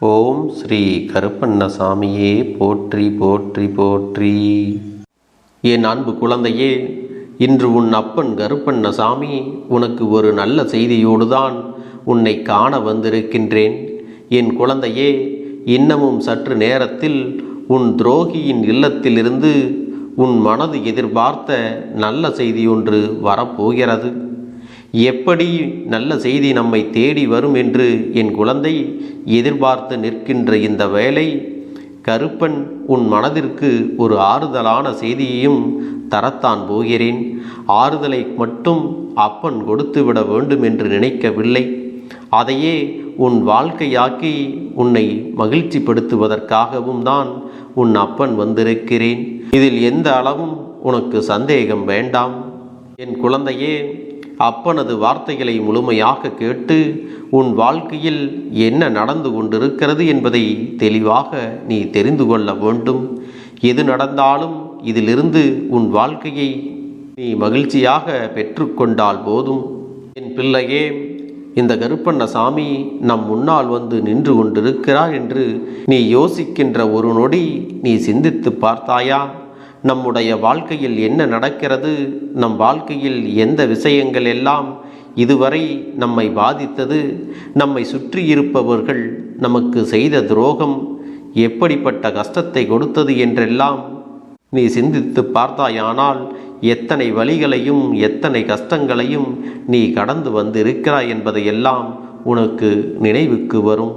ஓம் ஸ்ரீ கருப்பண்ணசாமியே போற்றி போற்றி போற்றி. என் அன்பு குழந்தையே இன்று உன் அப்பன் கருப்பண்ணசாமி உனக்கு ஒரு நல்ல செய்தியோடுதான் உன்னை காண வந்திருக்கின்றேன். என் குழந்தையே இன்னமும் சற்று நேரத்தில் உன் துரோகியின் இல்லத்திலிருந்து உன் மனது எதிர்பார்த்த நல்ல செய்தியொன்று வரப்போகிறது. எப்படி நல்ல செய்தி நம்மை தேடி வரும் என்று என் குழந்தை எதிர்பார்த்து நிற்கின்ற இந்த வேலை கருப்பன் உன் மனதிற்கு ஒரு ஆறுதலான செய்தியையும் தரத்தான் போகிறேன். ஆறுதலை மட்டும் அப்பன் கொடுத்துவிட வேண்டும் என்று நினைக்கவில்லை. அதையே உன் வாழ்க்கையாக்கி உன்னை மகிழ்ச்சிப்படுத்துவதற்காகவும் தான் உன் அப்பன் வந்திருக்கிறேன். இதில் எந்த அளவும் உனக்கு சந்தேகம் வேண்டாம். என் குழந்தையே அப்பனது வார்த்தைகளை முழுமையாக கேட்டு உன் வாழ்க்கையில் என்ன நடந்து கொண்டிருக்கிறது என்பதை தெளிவாக நீ தெரிந்து கொள்ள வேண்டும். எது நடந்தாலும் இதிலிருந்து உன் வாழ்க்கையை நீ மகிழ்ச்சியாக பெற்றுக்கொண்டால் போதும். என் பிள்ளையே இந்த கருப்பண்ணசாமி நம் முன்னால் வந்து நின்று கொண்டிருக்கிறார் என்று நீ யோசிக்கின்ற ஒரு நொடி நீ சிந்தித்து பார்த்தாயா? நம்முடைய வாழ்க்கையில் என்ன நடக்கிறது நம் வாழ்க்கையில் எந்த விஷயங்கள் எல்லாம் இதுவரை நம்மை பாதித்தது நம்மை சுற்றி இருப்பவர்கள் நமக்கு செய்த துரோகம் எப்படிப்பட்ட கஷ்டத்தை கொடுத்தது என்றெல்லாம் நீ சிந்தித்து பார்த்தாயானால் எத்தனை வழிகளையும் எத்தனை கஷ்டங்களையும் நீ கடந்து வந்திருக்கிறாய் என்பதையெல்லாம் உனக்கு நினைவுக்கு வரும்.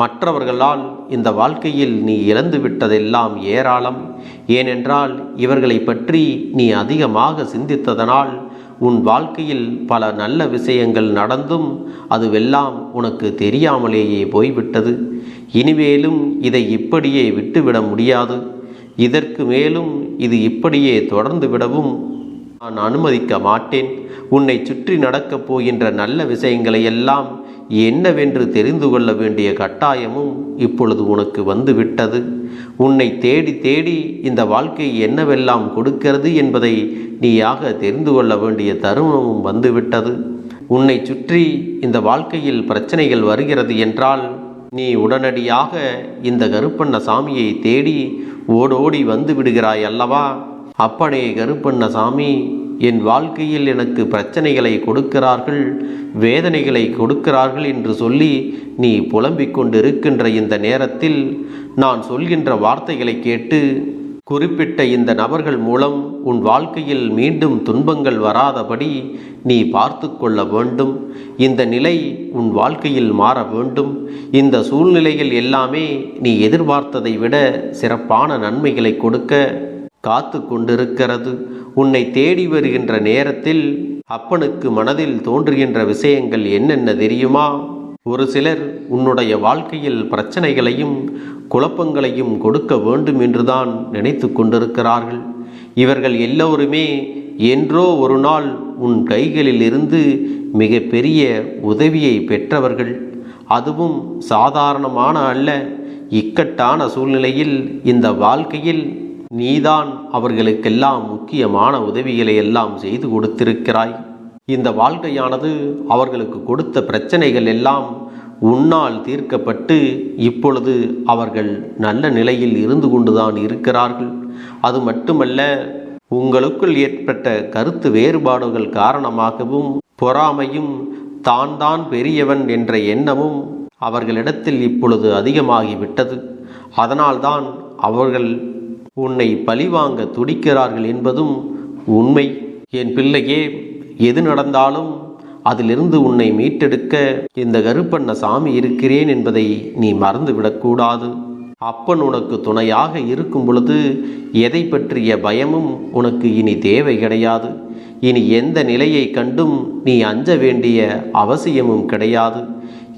மற்றவர்களால் இந்த வாழ்க்கையில் நீ இழந்து விட்டதெல்லாம் ஏராளம். ஏனென்றால் இவர்களை பற்றி நீ அதிகமாக சிந்தித்ததனால் உன் வாழ்க்கையில் பல நல்ல விஷயங்கள் நடந்தும் அதுவெல்லாம் உனக்கு தெரியாமலேயே போய்விட்டது. இனிமேலும் இதை இப்படியே விட்டுவிட முடியாது. இதற்கு மேலும் இது இப்படியே தொடர்ந்து விடவும் நான் அனுமதிக்க மாட்டேன். உன்னை சுற்றி நடக்கப் போகின்ற நல்ல விஷயங்களை எல்லாம் என்னவென்று தெரிந்து கொள்ள வேண்டிய கட்டாயமும் இப்பொழுது உனக்கு வந்துவிட்டது. உன்னை தேடி தேடி இந்த வாழ்க்கை என்னவெல்லாம் கொடுக்கிறது என்பதை நீயாக தெரிந்து கொள்ள வேண்டிய தருணமும் வந்துவிட்டது. உன்னை சுற்றி இந்த வாழ்க்கையில் பிரச்சனைகள் வருகிறது என்றால் நீ உடனடியாக இந்த கருப்பண்ண சாமியை தேடி ஓடோடி வந்து விடுகிறாய் அல்லவா? அப்பனே கருப்பண்ண சாமி என் வாழ்க்கையில் எனக்கு பிரச்சனைகளை கொடுக்கிறார்கள் வேதனைகளை கொடுக்கிறார்கள் என்று சொல்லி நீ புலம்பிக் கொண்டிருக்கின்ற இந்த நேரத்தில் நான் சொல்கின்ற வார்த்தைகளை கேட்டு குறிப்பிட்ட இந்த நபர்கள் மூலம் உன் வாழ்க்கையில் மீண்டும் துன்பங்கள் வராதபடி நீ பார்த்து கொள்ள வேண்டும். இந்த நிலை உன் வாழ்க்கையில் மாற வேண்டும். இந்த சூழ்நிலைகள் எல்லாமே நீ எதிர்பார்த்ததை விட சிறப்பான நன்மைகளை கொடுக்க காத்து கொண்டிருக்கிறது உன்னை தேடி வருகின்ற நேரத்தில் அப்பனுக்கு மனதில் தோன்றுகின்ற விஷயங்கள் என்னென்ன தெரியுமா? ஒரு சிலர் உன்னுடைய வாழ்க்கையில் பிரச்சனைகளையும் குழப்பங்களையும் கொடுக்க வேண்டும் என்றுதான் நினைத்து கொண்டிருக்கிறார்கள். இவர்கள் எல்லோருமே என்றோ ஒரு நாள் உன் கைகளில் இருந்து மிக பெரிய உதவியை பெற்றவர்கள். அதுவும் சாதாரணமான அல்ல இக்கட்டான சூழ்நிலையில் இந்த வாழ்க்கையில் நீதான் அவர்களுக்கெல்லாம் முக்கியமான உதவிகளை எல்லாம் செய்து கொடுத்திருக்கிறாய். இந்த வாழ்க்கையானது அவர்களுக்கு கொடுத்த பிரச்சனைகள் எல்லாம் உன்னால் தீர்க்கப்பட்டு இப்பொழுது அவர்கள் நல்ல நிலையில் இருந்து கொண்டுதான் இருக்கிறார்கள். அது மட்டுமல்ல உங்களுக்குள் ஏற்பட்ட கருத்து வேறுபாடுகள் காரணமாகவும் பொறாமையும் தான் தான் பெரியவன் என்ற எண்ணமும் அவர்களிடத்தில் இப்பொழுது அதிகமாகிவிட்டது. அதனால்தான் அவர்கள் உன்னை பழிவாங்க துடிக்கிறார்கள் என்பதும் உண்மை. என் பிள்ளையே எது நடந்தாலும் அதிலிருந்து உன்னை மீட்டெடுக்க இந்த கருப்பண்ண சாமி இருக்கிறேன் என்பதை நீ மறந்துவிடக்கூடாது அப்பன் உனக்கு துணையாக இருக்கும் பொழுது எதை பற்றிய பயமும் உனக்கு இனி தேவை கிடையாது. இனி எந்த நிலையை கண்டும் நீ அஞ்ச வேண்டிய அவசியமும் கிடையாது.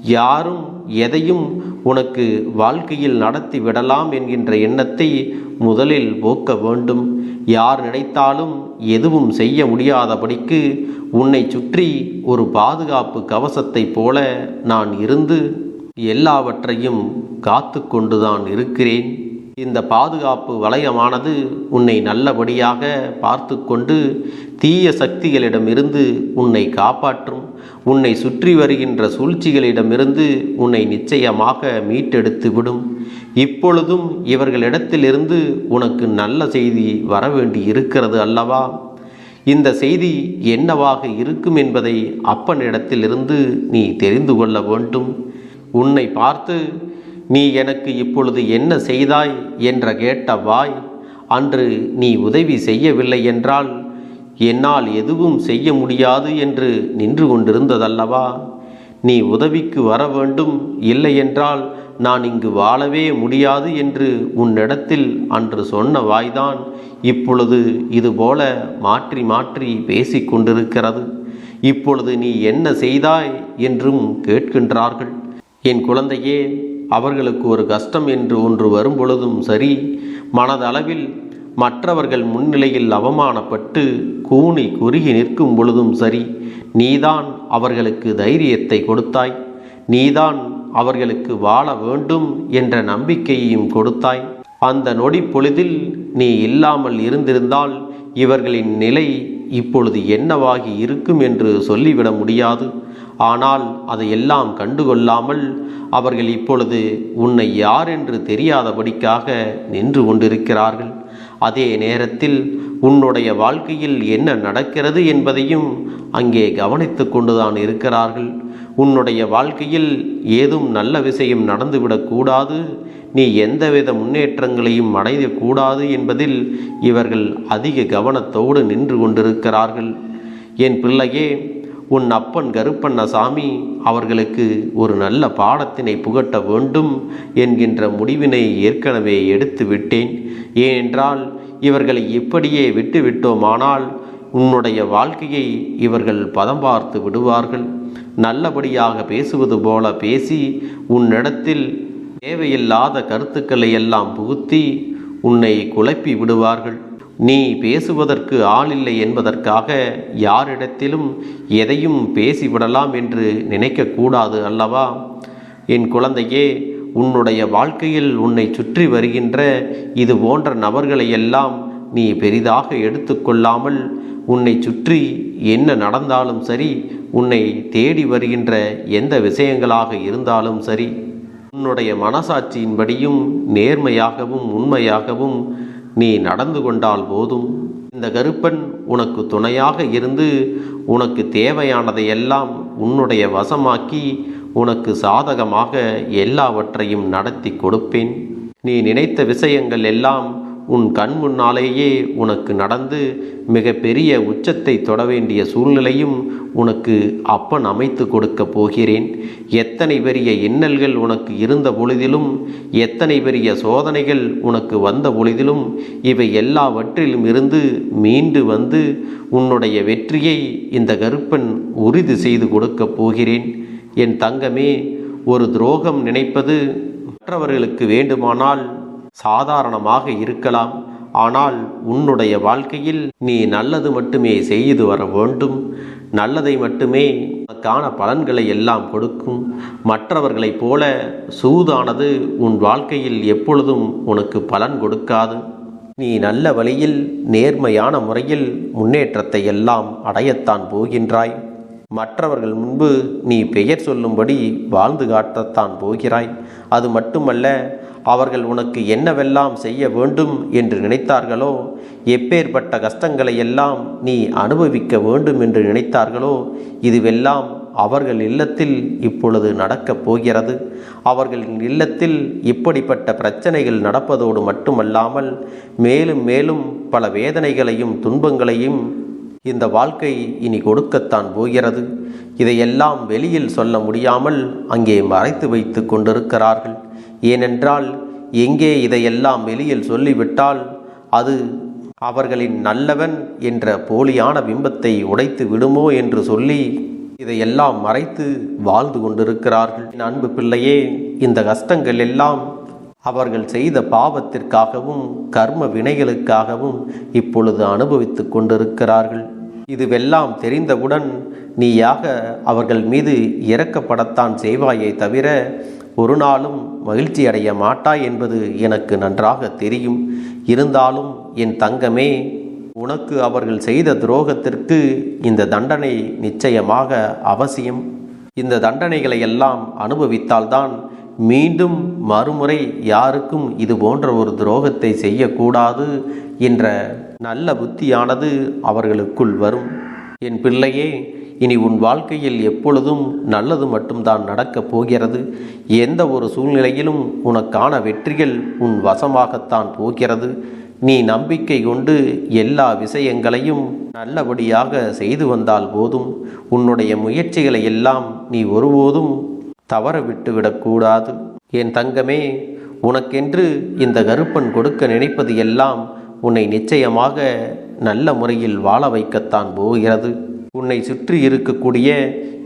யாரும் எதையும் உனக்கு வாழ்க்கையில் நடத்தி விடலாம் என்கின்ற எண்ணத்தை முதலில் போக்க வேண்டும். யார் நினைத்தாலும் எதுவும் செய்ய முடியாதபடிக்கு உன்னை சுற்றி ஒரு பாதுகாப்பு கவசத்தைப் போல நான் இருந்து எல்லாவற்றையும் காத்து கொண்டுதான் இருக்கிறேன். இந்த பாதுகாப்பு வளையமானது உன்னை நல்லபடியாக பார்த்து கொண்டு தீய சக்திகளிடமிருந்து உன்னை காப்பாற்றும் உன்னை சுற்றி வருகின்ற சூழ்ச்சிகளிடமிருந்து உன்னை நிச்சயமாக மீட்டெடுத்து விடும். இப்பொழுதும் இவர்களிடத்திலிருந்து உனக்கு நல்ல செய்தி வரவேண்டி இருக்கிறது அல்லவா? இந்த செய்தி என்னவாக இருக்கும் என்பதை அப்பனிடத்திலிருந்து நீ தெரிந்து கொள்ள வேண்டும். உன்னை பார்த்து நீ எனக்கு இப்பொழுது என்ன செய்தாய்? என்ற கேட்ட வாய் அன்று நீ உதவி செய்யவில்லை என்றால் என்னால் எதுவும் செய்ய முடியாது என்று நின்று கொண்டிருந்ததல்லவா? நீ உதவிக்கு வர வேண்டும் இல்லையென்றால் நான் இங்கு வாழவே முடியாது என்று உன்னிடத்தில் அன்று சொன்ன வாய்தான் இப்பொழுது இதுபோல மாற்றி மாற்றி பேசிக்கொண்டிருக்கிறது இப்பொழுது நீ என்ன செய்தாய்? என்றும் கேட்கின்றார்கள். என் குழந்தையே அவர்களுக்கு ஒரு கஷ்டம் என்று ஒன்று வரும்பொழுதும் சரி மனதளவில் மற்றவர்கள் முன்னிலையில் அவமானப்பட்டு கூனி குறுகி நிற்கும் பொழுதும் சரி நீதான் அவர்களுக்கு தைரியத்தை கொடுத்தாய் நீதான் அவர்களுக்கு வாழ வேண்டும் என்ற நம்பிக்கையையும் கொடுத்தாய். அந்த நொடி பொழுதில் நீ இல்லாமல் இருந்திருந்தால் இவர்களின் நிலை இப்பொழுது என்னவாகி இருக்கும் என்று சொல்லிவிட முடியாது. ஆனால் அதையெல்லாம் கண்டுகொள்ளாமல் அவர்கள் இப்பொழுது உன்னை யார் என்று தெரியாதபடிக்காக நின்று கொண்டிருக்கிறார்கள். அதே நேரத்தில் உன்னுடைய வாழ்க்கையில் என்ன நடக்கிறது என்பதையும் அங்கே கவனித்து கொண்டுதான் இருக்கிறார்கள். உன்னுடைய வாழ்க்கையில் ஏதும் நல்ல விஷயம் நடந்துவிடக்கூடாது நீ எந்தவித முன்னேற்றங்களையும் அடையக்கூடாது என்பதில் இவர்கள் அதிக கவனத்தோடு நின்று கொண்டிருக்கிறார்கள். என் பிள்ளையே உன் அப்பன் கருப்பண்ணசாமி அவர்களுக்கு ஒரு நல்ல பாடத்தினை புகட்ட வேண்டும் என்கின்ற முடிவினை ஏற்கனவே எடுத்து விட்டேன். ஏனென்றால் இவர்களை இப்படியே விட்டுவிட்டோமானால் உன்னுடைய வாழ்க்கையை இவர்கள் பதம் பார்த்து விடுவார்கள். நல்லபடியாக பேசுவது போல பேசி உன்னிடத்தில் தேவையில்லாத கருத்துக்களை எல்லாம் புகுத்தி உன்னை குழப்பி விடுவார்கள். நீ பேசுவதற்கு ஆளில்லை என்பதற்காக யாரிடத்திலும் எதையும் பேசிவிடலாம் என்று நினைக்கக்கூடாது அல்லவா? என் குழந்தையே உன்னுடைய வாழ்க்கையில் உன்னை சுற்றி வருகின்ற இது போன்ற நபர்களையெல்லாம் நீ பெரிதாக எடுத்துக்கொள்ளாமல் உன்னை சுற்றி என்ன நடந்தாலும் சரி உன்னை தேடி வருகின்ற எந்த விஷயங்களாக இருந்தாலும் சரி உன்னுடைய மனசாட்சியின்படியும் நேர்மையாகவும் உண்மையாகவும் நீ நடந்து கொண்டால் போதும். இந்த கருப்பன் உனக்கு துணையாக இருந்து உனக்கு தேவையானதையெல்லாம் உன்னுடைய வசமாக்கி உனக்கு சாதகமாக எல்லாவற்றையும் நடத்தி கொடுப்பேன். நீ நினைத்த விஷயங்கள் எல்லாம் உன் கண் முன்னாலேயே உனக்கு நடந்து மிக பெரிய உச்சத்தை தொட வேண்டிய சூழ்நிலையும் உனக்கு அப்பன் அமைத்து கொடுக்க போகிறேன். எத்தனை பெரிய இன்னல்கள் உனக்கு இருந்த பொழுதிலும் எத்தனை பெரிய சோதனைகள் உனக்கு வந்த பொழுதிலும் இவை எல்லாவற்றிலும் இருந்து மீண்டு வந்து உன்னுடைய வெற்றியை இந்த கருப்பன் உறுதி செய்து கொடுக்கப் போகிறேன். என் தங்கமே ஒரு துரோகம் நினைப்பது மற்றவர்களுக்கு வேண்டுமானால் சாதாரணமாக இருக்கலாம். ஆனால் உன்னுடைய வாழ்க்கையில் நீ நல்லது மட்டுமே செய்து வர வேண்டும். நல்லதை மட்டுமே உனக்கான பலன்களை எல்லாம் கொடுக்கும். மற்றவர்களைப் போல சூதானது உன் வாழ்க்கையில் எப்பொழுதும் உனக்கு பலன் கொடுக்காது. நீ நல்ல வழியில் நேர்மையான முறையில் முன்னேற்றத்தை எல்லாம் அடையத்தான் போகின்றாய். மற்றவர்கள் முன்பு நீ பெயர் சொல்லும்படி வாழ்ந்து காட்டத்தான் போகிறாய். அது மட்டுமல்ல அவர்கள் உனக்கு என்னவெல்லாம் செய்ய வேண்டும் என்று நினைத்தார்களோ எப்பேற்பட்ட கஷ்டங்களை எல்லாம் நீ அனுபவிக்க வேண்டும் என்று நினைத்தார்களோ இதுவெல்லாம் அவர்கள் இல்லத்தில் இப்பொழுது நடக்கப் போகிறது. அவர்களின் இல்லத்தில் இப்படிப்பட்ட பிரச்சனைகள் நடப்பதோடு மட்டுமல்லாமல் மேலும் மேலும் பல வேதனைகளையும் துன்பங்களையும் இந்த வாழ்க்கை இனி கொடுக்கத்தான் போகிறது. இதையெல்லாம் வெளியில் சொல்ல முடியாமல் அங்கே மறைத்து வைத்து கொண்டிருக்கிறார்கள். ஏனென்றால் எங்கே இதையெல்லாம் வெளியில் சொல்லிவிட்டால் அது அவர்களின் நல்லவன் என்ற போலியான பிம்பத்தை உடைத்து விடுமோ என்று சொல்லி இதையெல்லாம் மறைத்து வாழ்ந்து கொண்டிருக்கிறார்கள். அன்பு பிள்ளையே இந்த கஷ்டங்கள் எல்லாம் அவர்கள் செய்த பாவத்திற்காகவும் கர்ம வினைகளுக்காகவும் இப்பொழுது அனுபவித்துக் கொண்டிருக்கிறார்கள். இதுவெல்லாம் தெரிந்தவுடன் நீயாக அவர்கள் மீது இறக்கப்படத்தான் செய்வாயை தவிர ஒரு நாளும் மகிழ்ச்சி அடைய மாட்டாய் என்பது எனக்கு நன்றாக தெரியும். இருந்தாலும் என் தங்கமே உனக்கு அவர்கள் செய்த துரோகத்திற்கு இந்த தண்டனை நிச்சயமாக அவசியம். இந்த தண்டனைகளை எல்லாம் அனுபவித்தால்தான் மீண்டும் மறுமுறை யாருக்கும் இது போன்ற ஒரு துரோகத்தை செய்யக்கூடாது என்ற நல்ல புத்தியானது அவர்களுக்குள் வரும். என் பிள்ளையே இனி உன் வாழ்க்கையில் எப்பொழுதும் நல்லது மட்டும்தான் நடக்கப் போகிறது. எந்த ஒரு சூழ்நிலையிலும் உனக்கான வெற்றிகள் உன் வசமாகத்தான் போகிறது. நீ நம்பிக்கை கொண்டு எல்லா விஷயங்களையும் நல்லபடியாக செய்து வந்தால் போதும். உன்னுடைய முயற்சிகளை எல்லாம் நீ ஒருபோதும் தவற விட்டு விடக்கூடாது என் தங்கமே உனக்கென்று இந்த கருப்பன் கொடுக்க நினைப்பது எல்லாம் உன்னை நிச்சயமாக நல்ல முறையில் வாழ வைக்கத்தான் போகிறது. உன்னை சுற்றி இருக்கக்கூடிய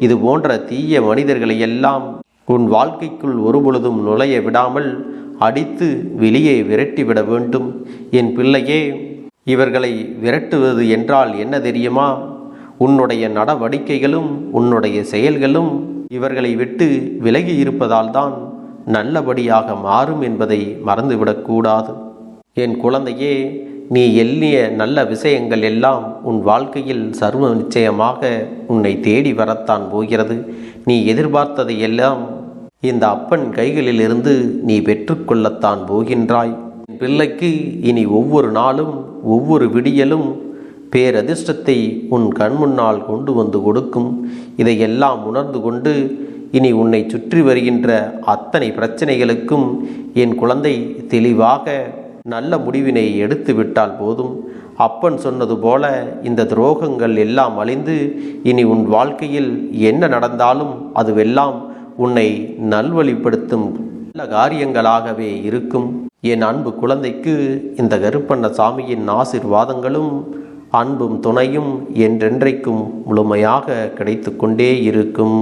இது போன்ற தீய மனிதர்களை எல்லாம் உன் வாழ்க்கைக்குள் ஒருபொழுதும் நுழைய விடாமல் அடித்து வெளியே விரட்டிவிட வேண்டும். என் பிள்ளையே இவர்களை விரட்டுவது என்றால் என்ன தெரியுமா? உன்னுடைய நடவடிக்கைகளும் உன்னுடைய செயல்களும் இவர்களை விட்டு விலகி இருப்பதால் தான் நல்லபடியாக மாறும் என்பதை மறந்துவிடக்கூடாது. என் குழந்தையே நீ எண்ணிய நல்ல விஷயங்கள் எல்லாம் உன் வாழ்க்கையில் சர்வ நிச்சயமாக உன்னை தேடி வரத்தான் போகிறது. நீ எதிர்பார்த்ததை எல்லாம் இந்த அப்பன் கைகளிலிருந்து நீ பெற்றுக்கொள்ளத்தான் போகின்றாய். என் பிள்ளைக்கு இனி ஒவ்வொரு நாளும் ஒவ்வொரு விடியலும் பேரதிர்ஷ்டத்தை உன் கண்முன்னால் கொண்டு வந்து கொடுக்கும். இதையெல்லாம் உணர்ந்து கொண்டு இனி உன்னை சுற்றி வருகின்ற அத்தனை பிரச்சனைகளுக்கும் என் குழந்தை தெளிவாக நல்ல முடிவினை எடுத்து விட்டால் போதும். அப்பன் சொன்னது போல இந்த துரோகங்கள் எல்லாம் அழிந்து இனி உன் வாழ்க்கையில் என்ன நடந்தாலும் அதுவெல்லாம் உன்னை நல்வழிப்படுத்தும் நல்ல காரியங்களாகவே இருக்கும். என் அன்பு குழந்தைக்கு இந்த கருப்பண்ண சாமியின் ஆசிர்வாதங்களும் அன்பும் துணையும் என்றென்றைக்கும் முழுமையாக கிடைத்து கொண்டே இருக்கும்.